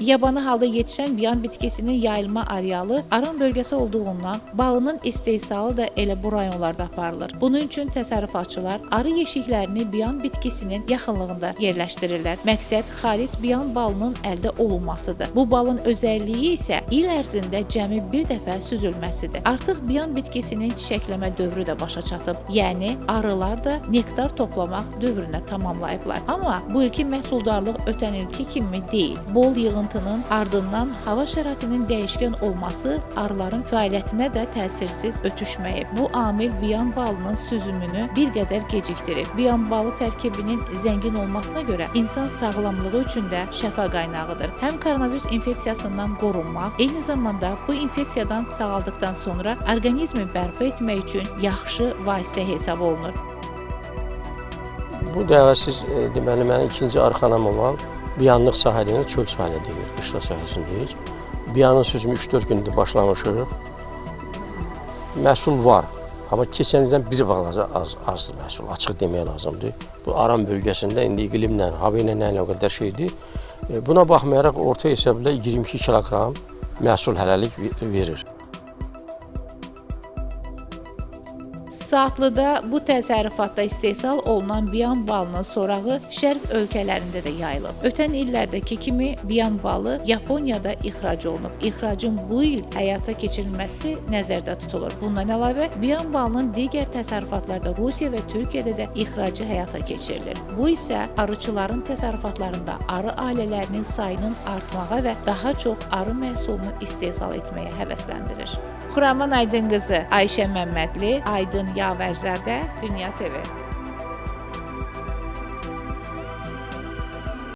Yabanı halda yetişən biyan bitkisinin yayılma arealı Aran bölgəsi olduğundan balının istehsalı da elə bu rayonlarda aparılır. Bunun üçün təsərrüfatçılar arı yeşiklərini biyan bitkisinin yaxınlığında yerləşdirirlər. Məqsəd xalis biyan balının əldə olunmasıdır. Bu balın özəlliyi isə il ərzində cəmi bir dəfə süzülməsidir. Artıq biyan bitkisinin çiçəkləmə dövrü də başa çatıb. Yəni arılar da nektar toplamaq dövrünə tamamlayıblar. Amma bu ilki məhsuldarlıq ötən ilki kimi deyil. Bol yığıntının ardından hava şəraitinin dəyişkən olması arıların fəaliyyətinə də təsirsiz ötüşməyib. Bu amil biyan balının süzümünü bir qədər gecikdirib. Biyan balı tərkibinin zəngin olmasına görə insan sağlamlığı üçün də şəfa qaynağıdır. Həm koronavirus infeksiyasından qorunmaq, eyni zamanda bu infeksiyadan sağaldıqdan sonra orqanizmi bərpa etmək üçün yaxşı vasitə hesab olunur. Bu dəfə siz e, deməli mənim ikinci arxanam olan biyanlıq sahəlinə çöl sahəli deyilir, qışla sahəsindəyik. Biyanın sözümü 3-4 gündür başlamışıq. Məhsul var, amma keçən ildən bir balaca az azdır məhsul, açıq demək lazımdır. Bu Aran bölgəsində indi iqlimlə, hava ilə nə əlaqədar şeydir. E, Buna baxmayaraq orta hesabla 22 kiloqram məhsul hələlik ve- verir. Saatlıda bu təsərrüfatda istehsal olunan biyan balının sorağı şərq ölkələrində də yayılıb. Ötən illərdəki kimi biyan balı Yaponiyada ixrac olunub. İxracın bu il həyata keçirilməsi nəzərdə tutulur. Bundan əlavə biyan balının digər təsərrüfatlarda Rusiya və Türkiyədə də ixracı həyata keçirilir. Bu isə arıçıların təsərrüfatlarında arı ailələrinin sayının artmağa və daha çox arı məhsulunu istehsal etməyə həvəsləndirir. Xuraman Aydın qızı Ayşə Məmmədli, Aydın Yavərzadə, Dünya TV.